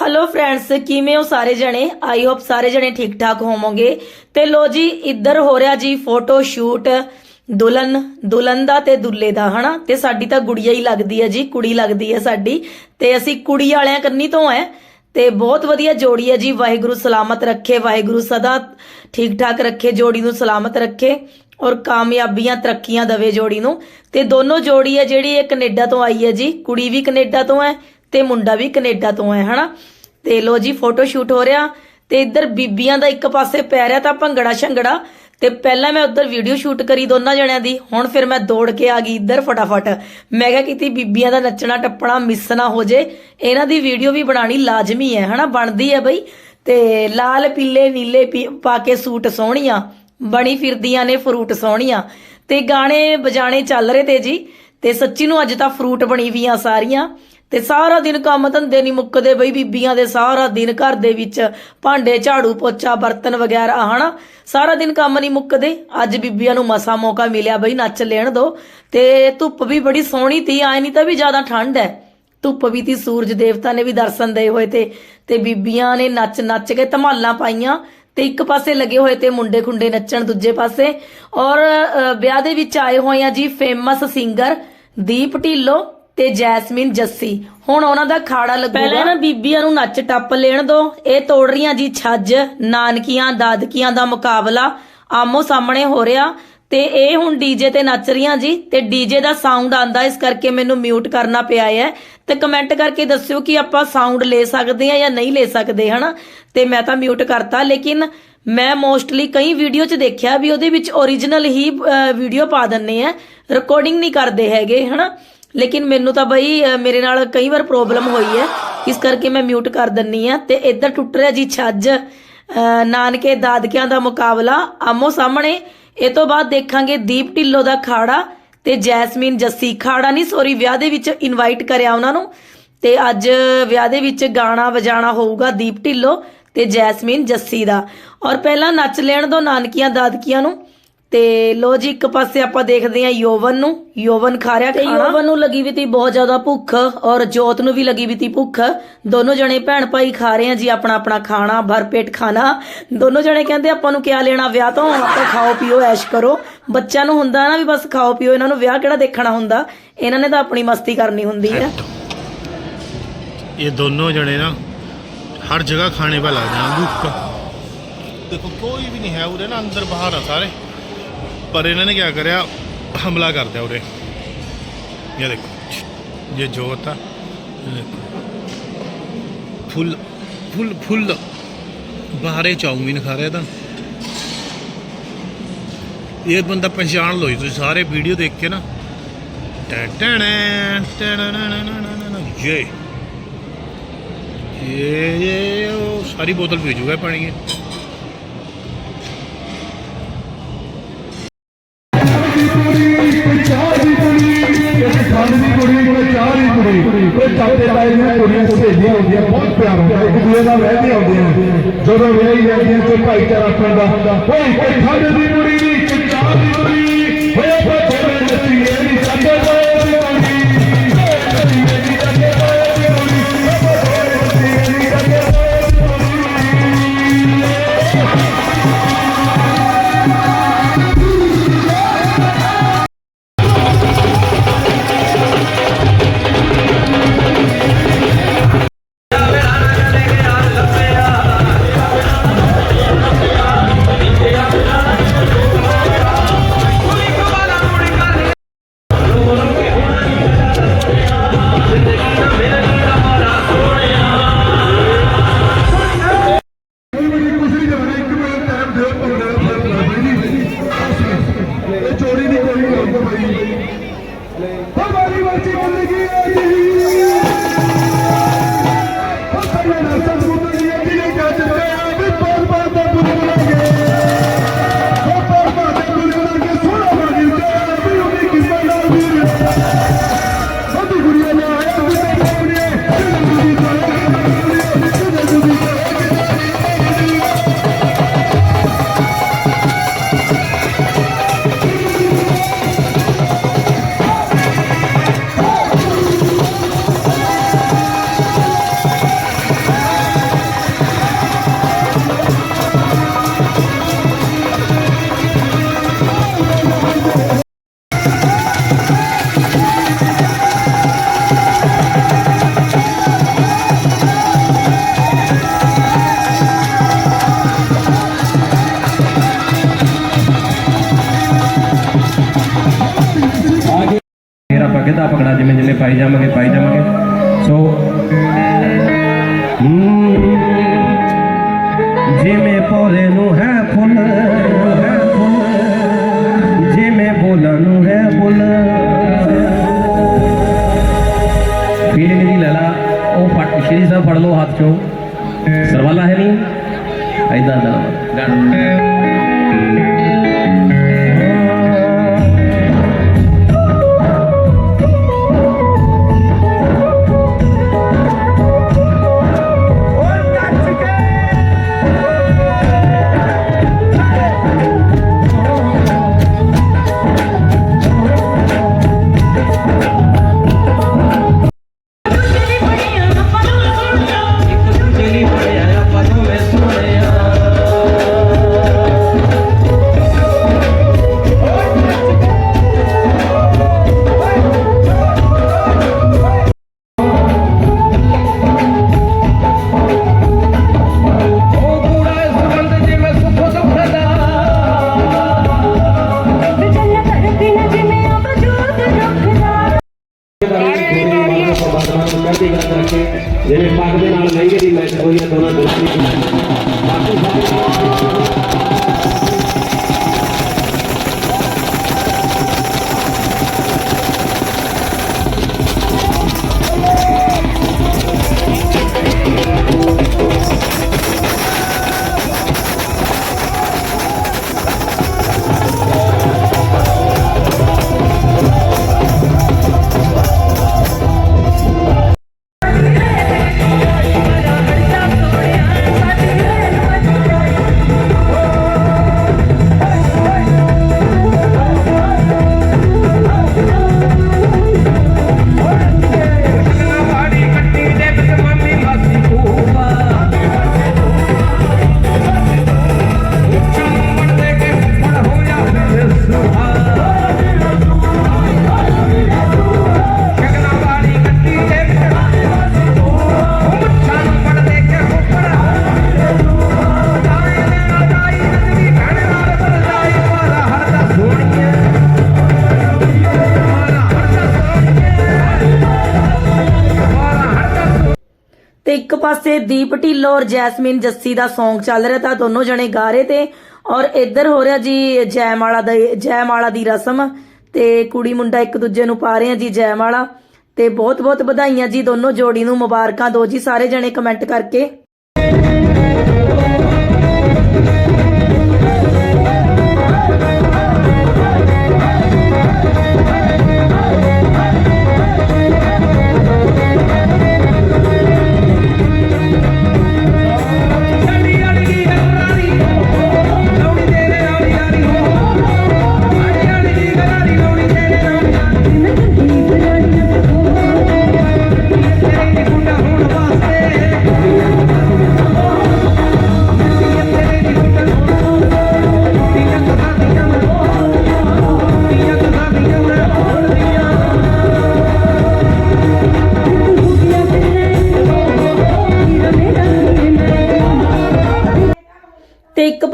Hello friends ਕਿਵੇਂ ਹੋ ਸਾਰੇ ਜਣੇ? ਆਈ ਹੋਪ ਸਾਰੇ ਜਣੇ ਠੀਕ ਠਾਕ ਹੋਵੋਗੇ। ਤੇ ਲੋ ਜੀ, ਇੱਧਰ ਹੋ ਰਿਹਾ ਜੀ ਫੋਟੋ ਸ਼ੂਟ ਦੁਲਨ ਦੁਲਨ ਦਾ ਤੇ ਦੁੱਲੇ ਦਾ, ਹਨਾ? ਤੇ ਸਾਡੀ ਤਾਂ ਗੁੜੀਆ ਹੀ ਲੱਗਦੀ ਹੈ ਜੀ, ਕੁੜੀ ਲੱਗਦੀ ਹੈ ਸਾਡੀ। ਤੇ ਅਸੀਂ ਕੁੜੀ ਵਾਲਿਆਂ ਕੰਨੀ ਤੋਂ ਹੈ। ਤੇ ਬਹੁਤ ਵਧੀਆ ਜੋੜੀ ਹੈ ਜੀ, ਵਾਹਿਗੁਰੂ ਸਲਾਮਤ ਰੱਖੇ, ਵਾਹਿਗੁਰੂ ਸਦਾ ਠੀਕ ਠਾਕ ਰੱਖੇ, ਜੋੜੀ ਨੂੰ ਸਲਾਮਤ ਰੱਖੇ ਔਰ ਕਾਮਯਾਬੀਆਂ, ਤਰੱਕੀਆਂ ਦਵੇ ਜੋੜੀ ਨੂੰ। ਤੇ ਦੋਨੋਂ ਜੋੜੀ ਹੈ ਜਿਹੜੀ ਇਹ ਕੈਨੇਡਾ ਤੋਂ ਆਈ ਹੈ ਜੀ, ਕੁੜੀ ਵੀ ਕੈਨੇਡਾ ਤੋਂ ਹੈ ਤੇ ਮੁੰਡਾ ਵੀ ਕੈਨੇਡਾ ਤੋਂ ਹੈ, ਹਨਾ? ਤੇ ਲੋ ਜੀ ਫੋਟੋ ਸ਼ੂਟ ਹੋ ਰਿਹਾ ਤੇ ਇੱਧਰ ਬੀਬੀਆਂ ਦਾ ਇੱਕ ਪਾਸੇ ਪੈ ਰਿਹਾ ਤਾਂ ਭੰਗੜਾ ਛੰਗੜਾ ਤੇ ਪਹਿਲਾਂ ਮੈਂ ਉੱਧਰ ਵੀਡੀਓ ਸ਼ੂਟ ਕਰੀ ਦੋਨਾਂ ਜਣਿਆਂ ਦੀ, ਹੁਣ ਫਿਰ ਮੈਂ ਦੌੜ ਕੇ ਆ ਗਈ ਇੱਧਰ ਫਟਾਫਟ। ਮੈਂ ਕਿਹਾ ਕਿਤੇ ਬੀਬੀਆਂ ਦਾ ਨੱਚਣਾ ਟੱਪਣਾ ਮਿਸ ਨਾ ਹੋ ਜੇ, ਇਹਨਾਂ ਦੀ ਵੀਡੀਓ ਵੀ ਬਣਾਣੀ ਲਾਜ਼ਮੀ ਹੈ, ਹਨਾ? ਬਣਦੀ ਹੈ ਬਈ। ਤੇ ਲਾਲ, ਪੀਲੇ, ਨੀਲੇ ਪੀ- ਪਾ ਕੇ ਸੂਟ ਸੋਹਣੀਆਂ, ਬਣੀ ਫਿਰਦੀਆਂ ਨੇ ਫਰੂਟ ਸੋਹਣੀਆਂ। ਤੇ ਗਾਣੇ ਵਜਾਣੇ ਚੱਲ ਰਹੇ ਤੇ ਜੀ, ਤੇ ਸੱਚੀ ਨੂੰ ਅੱਜ ਤਾਂ ਫਰੂਟ ਬਣੀ ਵੀਆਂ ਸਾਰੀਆਂ। ਤੇ ਸਾਰਾ ਦਿਨ ਕੰਮ ਧੰਦੇ ਨਹੀਂ ਮੁੱਕਦੇ ਬਈ ਬੀਬੀਆਂ ਦੇ ਸਾਰਾ ਦਿਨ ਘਰ ਦੇ ਵਿੱਚ ਭਾਂਡੇ, ਝਾੜੂ, ਪੋਚਾ, ਬਰਤਨ ਵਗੈਰਾ, ਹਨਾ? ਸਾਰਾ ਦਿਨ ਕੰਮ ਨਹੀਂ ਮੁੱਕਦੇ। ਅੱਜ ਬੀਬੀਆਂ ਨੂੰ ਮਸਾ ਮੌਕਾ ਮਿਲਿਆ ਬਈ ਨੱਚ ਲੈਣ ਦੋ। ਤੇ ਧੁੱਪ ਵੀ ਬੜੀ ਸੋਹਣੀ ਤੀ ਆਏ ਨਹੀਂ ਤਾਂ ਵੀ ਜ਼ਿਆਦਾ ਠੰਡ ਹੈ ਧੁੱਪ ਵੀ ਤੀ, ਸੂਰਜ ਦੇਵਤਾ ਨੇ ਵੀ ਦਰਸ਼ਨ ਦੇ ਹੋਏ ਤੇ ਤੇ ਬੀਬੀਆਂ ਨੇ ਨੱਚ ਨੱਚ ਕੇ ਧਮਾਲਾਂ ਪਾਈਆਂ। ਤੇ ਇੱਕ ਪਾਸੇ ਲੱਗੇ ਹੋਏ ਤੇ ਮੁੰਡੇ ਖੁੰਡੇ ਨੱਚਣ ਦੂਜੇ ਪਾਸੇ। ਔਰ ਵਿਆਹ ਦੇ ਵਿੱਚ ਆਏ ਹੋਏ ਆ ਜੀ ਫੇਮਸ ਸਿੰਗਰ ਦੀਪ ਢਿੱਲੋਂ। ਤੇ ਜੈਸਮੀਨ ਜੱਸੀ। ਹੁਣ ਉਹਨਾਂ ਦਾ ਖਾੜਾ ਲੱਗੂਗਾ। ਪਹਿਲਾਂ ਨਾ ਬੀਬੀਆਂ ਨੂੰ ਨੱਚ ਟੱਪ ਲੈਣ ਦੋ। ਇਹ ਤੋੜ ਰਹੀਆਂ ਜੀ ਛੱਜ, ਨਾਨਕੀਆਂ, ਦਾਦਕੀਆਂ ਦਾ ਮੁਕਾਬਲਾ ਆਮੋ ਸਾਹਮਣੇ ਹੋ ਰਿਹਾ। ਤੇ ਇਹ ਹੁਣ ਡੀਜੇ ਤੇ ਨੱਚ ਰਹੀਆਂ ਜੀ। ਤੇ ਡੀਜੇ ਦਾ ਸਾਊਂਡ ਆਂਦਾ, ਇਸ ਕਰਕੇ ਮੈਨੂੰ ਮਿਊਟ ਕਰਨਾ ਪਿਆ ਹੈ। ਤੇ ਕਮੈਂਟ ਕਰਕੇ ਦੱਸਿਓ ਕਿ ਆਪਾਂ ਸਾਊਂਡ ਲੈ ਸਕਦੇ ਆ ਜਾਂ ਨਹੀਂ ਲੈ ਸਕਦੇ, ਹਨਾ? ਤੇ ਮੈਂ ਤਾਂ ਮਿਊਟ ਕਰਤਾ, ਲੇਕਿਨ ਮੈਂ ਮੋਸਟਲੀ ਕਈ ਵੀਡੀਓ 'ਚ ਦੇਖਿਆ ਵੀ ਉਹਦੇ ਵਿੱਚ origignal ਹੀ ਵੀਡੀਓ ਪਾ ਦਿੰਨੇ ਆ। ਰਿਕਾਰਡਿੰਗ ਨਹੀਂ ਕਰਦੇ ਹੈਗੇ, ਹਨਾ? ਲੇਕਿਨ ਮੈਨੂੰ ਤਾਂ ਬਈ ਮੇਰੇ ਨਾਲ ਕਈ ਵਾਰ ਪ੍ਰੋਬਲਮ ਹੋਈ ਹੈ। ਇਸ ਕਰਕੇ ਮੈਂ ਮਿਊਟ ਕਰ ਦਿੰਨੀ ਆ ਤੇ ਇੱਧਰ ਟੁੱਟ ਰਿਹਾ ਜੀ ਛੱਜ। ਨਾਨਕੇ ਦਾਦਕਿਆਂ ਦਾ ਮੁਕਾਬਲਾ। ਆਮੋ ਸਾਹਮਣੇ, ਇਹ ਤੋਂ ਬਾਅਦ ਦੇਖਾਂਗੇ ਦੀਪ ਢਿੱਲੋਂ ਦਾ ਖਾੜਾ ਤੇ ਜੈਸਮੀਨ ਜੱਸੀ। ਖਾੜਾ ਨਹੀਂ ਸੌਰੀ ਵਿਆਹ ਦੇ ਵਿੱਚ ਇਨਵਾਈਟ ਕਰਿਆ ਉਹਨਾਂ ਨੂੰ। ਤੇ ਅੱਜ ਵਿਆਹ ਦੇ ਵਿੱਚ ਗਾਣਾ ਵਜਾਣਾ ਹੋਊਗਾ ਦੀਪ ਢਿੱਲੋਂ ਤੇ ਜੈਸਮੀਨ ਜੱਸੀ ਦਾ। ਔਰ ਪਹਿਲਾਂ ਨੱਚ ਲੈਣ ਦੋ ਨਾਨਕੀਆਂ ਦਾਦਕੀਆਂ ਨੂੰ। ਤੇ ਲੋ ਜੀ ਇੱਕ ਪਾਸੇ ਆਪਾਂ ਦੇਖਦੇ ਆ ਯੋਵਨ ਨੂੰ। ਯੋਵਨ ਖਾ ਰਿਹਾ ਖਾਣਾ। ਯੋਵਨ ਨੂੰ ਲੱਗੀ ਵੀ ਤੀ ਬਹੁਤ ਜ਼ਿਆਦਾ ਭੁੱਖ ਔਰ ਜੋਤ ਨੂੰ ਵੀ ਲੱਗੀ ਵੀ ਤੀ ਭੁੱਖ। ਦੋਨੋਂ ਜਣੇ ਭੈਣ ਭਾਈ ਖਾ ਰਹੇ ਆ ਜੀ ਆਪਣਾ ਆਪਣਾ ਖਾਣਾ ਭਰ ਪੇਟ ਖਾਣਾ। ਦੋਨੋਂ ਜਣੇ ਕਹਿੰਦੇ ਆਪਾਂ ਨੂੰ ਕਿਆ ਲੈਣਾ ਵਿਆਹ ਤੋਂ ਆਪਾਂ ਖਾਓ ਪੀਓ ਐਸ਼ ਕਰੋ। ਬੱਚਿਆਂ ਨੂੰ ਹੁੰਦਾ ਨਾ ਵੀ ਬਸ ਖਾਓ ਪੀਓ ਇਹਨਾਂ ਨੂੰ ਵਿਆਹ ਕਿਹੜਾ ਦੇਖਣਾ ਹੁੰਦਾ? ਇਹਨਾਂ ਨੇ ਤਾਂ ਆਪਣੀ ਮਸਤੀ ਕਰਨੀ ਹੁੰਦੀ ਆ ਇਹ ਦੋਨੋਂ ਜਣੇ ਨਾ ਹਰ ਜਗ੍ਹਾ ਖਾਣੇ ਪਾ ਲੱਗਦੇ ਦੇਖੋ ਕੋਈ ਵੀ ਨਹੀਂ ਹੈ ਉਰੇ ਨਾ ਅੰਦਰ ਬਾਹਰ ਆ ਸਾਰੇ। ਪਰ ਇਹਨਾਂ ਨੇ ਕਿਆ ਕਰਿਆ ਹਮਲਾ ਕਰ ਦਿਆ ਉਰੇ ਇਹ ਦੇਖੋ ਇਹ ਜੋਤ ਆ ਫੁੱਲ ਫੁੱਲ ਫੁੱਲ ਬਾਹਰੇ ਚਾਉਮੀਨ ਖਾ ਰਿਹਾ ਤਾਂ ਇਹ ਬੰਦਾ ਪਛਾਣ ਲਓ ਤੁਸੀਂ ਸਾਰੇ ਵੀਡੀਓ ਦੇਖ ਕੇ ਨਾ ਟਣ ਜੇ ਇਹ ਸਾਰੀ ਬੋਤਲ ਪੀ ਜੂਗਾ ਪਾਣੀ ਦੀ ਦੀ ਕੁੜੀ ਕੋਈ ਚਾਹ ਦੀ ਕੁੜੀ ਕੋਈ ਚਾਚੇ ਤਾਏ ਦੀਆਂ ਕੁੜੀਆਂ ਸਹੇਲੀਆਂ ਹੁੰਦੀਆਂ ਬਹੁਤ ਪਿਆਰ ਹੁੰਦਾ ਇੱਕ ਦੂਜੇ ਨਾਲ ਰਹਿੰਦੀਆਂ ਹੁੰਦੀਆਂ ਜਦੋਂ ਵਿਆਹੀ ਜਾਂਦੀਆਂ ਤੇ ਭਾਈਚਾਰਾ ਪੈਂਦਾ ਕੋਈ ਕੋਈ ਖੰਡ ਦੀ ਕੁੜੀ ਨਾਲ ਮਹਿੰਗੇ ਦੀ ਮੈਚ ਪਾਸੇ ਦੀਪ ਢਿੱਲੋਂ ਔਰ ਜੈਸਮੀਨ ਜੱਸੀ ਦਾ Song ਚੱਲ ਰਿਹਾ ਤਾਂ ਦੋਨੋਂ ਜਣੇ ਗਾ ਰਹੇ ਤੇ ਔਰ ਇੱਧਰ ਹੋ ਰਿਹਾ ਜੀ ਜੈਮਾਲਾ ਦਾ, ਜੈਮਾਲਾ ਦੀ ਰਸਮ ਤੇ ਕੁੜੀ ਮੁੰਡਾ ਇੱਕ ਦੂਜੇ ਨੂੰ ਪਾ ਰਹੇ ਆ ਜੀ ਜੈਮਾਲਾ ਤੇ ਬਹੁਤ ਬਹੁਤ ਵਧਾਈਆਂ ਜੀ ਦੋਨੋਂ ਜੋੜੀ ਨੂੰ ਮੁਬਾਰਕਾਂ ਦੋ ਜੀ, ਸਾਰੇ ਜਣੇ ਕਮੈਂਟ ਕਰਕੇ।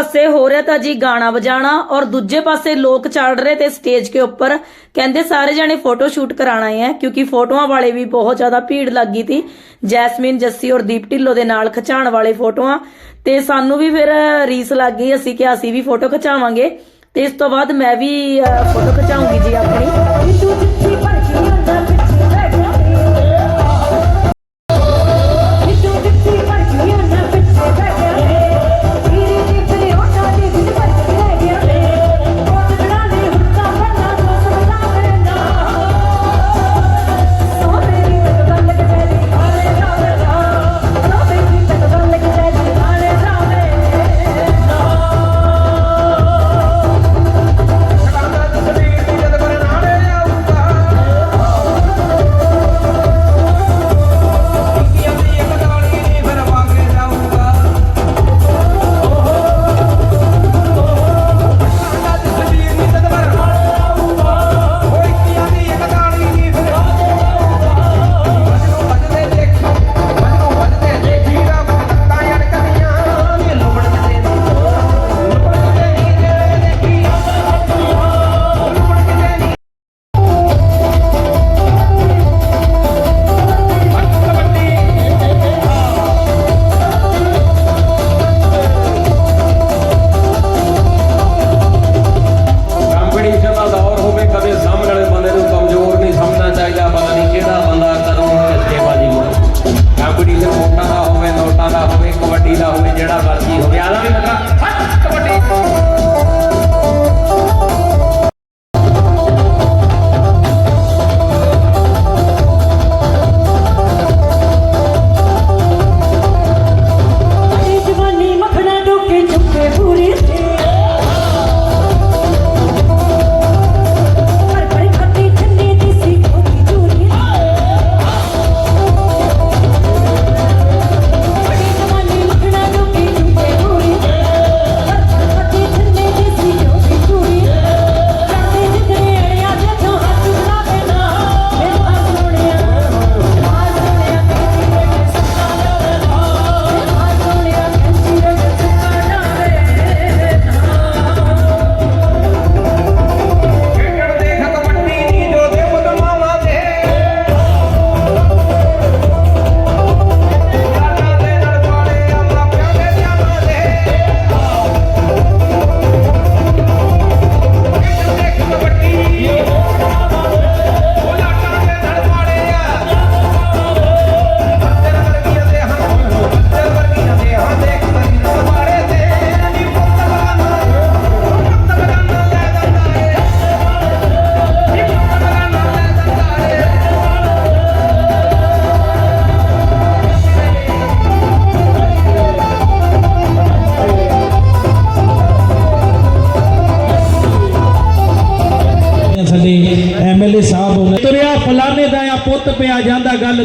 ਪਾਸੇ ਹੋ ਰਿਹਾ ਤਾਂ ਜੀ ਗਾਣਾ ਵਜਾਣਾ ਔਰ ਦੂਜੇ ਪਾਸੇ ਲੋਕ ਚੜ ਰਹੇ ਤੇ ਸਟੇਜ ਕੇ ਉੱਪਰ। ਕਹਿੰਦੇ ਸਾਰੇ ਜਣੇ ਫੋਟੋ ਸ਼ੂਟ ਕਰਾਣਾ ਹੈ ਕਿਉਂਕਿ ਫੋਟੋਆਂ ਵਾਲੇ ਵੀ ਬਹੁਤ ਜ਼ਿਆਦਾ ਭੀੜ ਲੱਗੀ ਸੀ ਜੈਸਮੀਨ, ਜੱਸੀ ਔਰ ਦੀਪ ਢਿੱਲੋ ਦੇ ਨਾਲ ਖਿਚਾਣ ਵਾਲੇ ਫੋਟੋਆਂ। ਤੇ ਸਾਨੂੰ ਵੀ ਫਿਰ ਰੀਸ ਲੱਗ ਗਈ, ਅਸੀਂ ਕਿ ਅਸੀਂ ਵੀ ਫੋਟੋ ਖਿਚਾਵਾਂਗੇ। ਤੇ ਇਸ ਤੋਂ ਬਾਅਦ ਮੈਂ ਵੀ ਫੋਟੋ ਖਿਚਾਉਂਗੀ ਜੀ ਆਪਣੀ।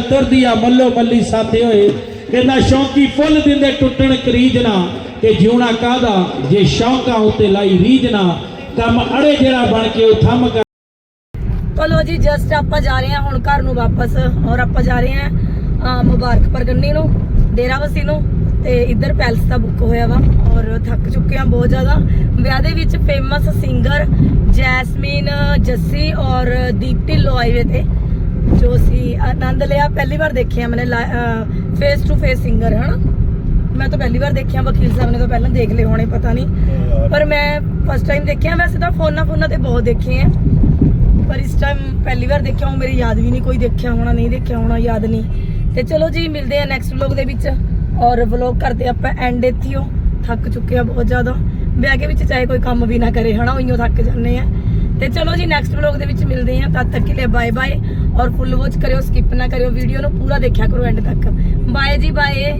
ਤੁਰਦੀ ਆ ਮੱਲੋ ਮੱਲੀ ਸਾਥੇ ਹੋਏ ਕਹਿੰਦਾ ਸ਼ੌਂਕੀ ਫੁੱਲ ਦਿੰਦੇ ਟੁੱਟਣ ਕਰੀਜਣਾ ਕਿ ਜਿਉਣਾ ਕਾਦਾ ਜੇ ਸ਼ੌਂਕਾਂ ਉੱਤੇ ਲਾਈ ਰੀਜਣਾ ਕੰਮ ਅੜੇ ਜਿਹੜਾ ਬਣ ਕੇ ਉਹ ਥੰਮ ਕਰ ਚਲੋ ਜੀ ਜਸਟ ਆਪਾਂ ਜਾ ਰਹੇ ਹਾਂ ਹੁਣ ਘਰ ਨੂੰ ਵਾਪਸ ਔਰ ਆਪਾਂ ਜਾ ਰਹੇ ਹਾਂ ਅਹ, ਮੁਬਾਰਕਪੁਰ ਨੂੰ ਡੇਰਾਵਸੀ ਨੂੰ ਤੇ ਇੱਧਰ ਪੈਲਸ ਦਾ ਬੁੱਕ ਹੋਇਆ ਵਾ ਔਰ ਥੱਕ ਚੁੱਕੇ ਆ ਬਹੁਤ ਜ਼ਿਆਦਾ। ਵਿਆਹ ਦੇ ਵਿੱਚ ਫੇਮਸ ਸਿੰਗਰ ਜੈਸਮੀਨ ਜੱਸੀ ਔਰ ਦੀਪ ਢਿੱਲੋਂ ਆਏ ਵੇ ਤੇ। ਜੋ ਅਸੀਂ ਆਨੰਦ ਲਿਆ ਪਹਿਲੀ ਵਾਰ ਦੇਖਿਆ ਮੈਨੇ ਫੇਸ ਟੂ ਫੇਸ ਸਿੰਗਰ ਹਨਾ? ਮੈਂ ਤਾਂ ਪਹਿਲੀ ਵਾਰ ਦੇਖਿਆ ਵਕੀਲ ਸਾਹਿਬ ਨੇ ਤਾਂ ਪਹਿਲਾਂ ਦੇਖ ਲਏ ਹੋਣੇ ਪਤਾ ਨਹੀਂ। ਪਰ ਮੈਂ ਫਸਟ ਟਾਈਮ ਦੇਖਿਆ ਵੈਸੇ ਤਾਂ ਫੋਨਾਂ ਫੋਨਾਂ ਤੇ ਬਹੁਤ ਦੇਖੇ ਆ। ਪਰ ਇਸ ਟਾਈਮ ਪਹਿਲੀ ਵਾਰ ਦੇਖਿਆ ਹੂੰ ਮੇਰੀ ਯਾਦ ਵੀ ਨਹੀਂ ਕੋਈ ਦੇਖਿਆ ਹੋਣਾ ਨਹੀਂ ਦੇਖਿਆ ਹੋਣਾ ਯਾਦ ਨਹੀਂ। ਤੇ ਚਲੋ ਜੀ ਮਿਲਦੇ ਆ ਨੈਕਸਟ ਵਲੌਗ ਦੇ ਵਿੱਚ। ਔਰ ਵਲੌਗ ਕਰਦੇ ਆਪਾਂ ਐਂਡ ਇੱਥੇ ਹੋ ਥੱਕ ਚੁੱਕੇ ਆ ਬਹੁਤ ਜ਼ਿਆਦਾ। ਵਿਆਹ ਕੇ ਵਿੱਚ ਚਾਹੇ ਕੋਈ ਕੰਮ ਵੀ ਨਾ ਕਰੇ ਹਨਾ? ਉਈਓ ਥੱਕ ਜਾਂਦੇ ਆ। ਤੇ ਚਲੋ ਜੀ ਨੈਕਸਟ ਵਲੌਗ ਦੇ ਵਿੱਚ ਮਿਲਦੇ ਹਾਂ। ਤਦ ਤੱਕ ਲਈ ਬਾਏ ਬਾਏ ਔਰ ਫੁੱਲ ਵਾਚ ਕਰਿਓ ਸਕਿਪ ਨਾ ਕਰਿਓ। ਵੀਡੀਓ ਨੂੰ ਪੂਰਾ ਦੇਖਿਆ ਕਰੋ ਐਂਡ ਤੱਕ। ਬਾਏ ਜੀ ਬਾਏ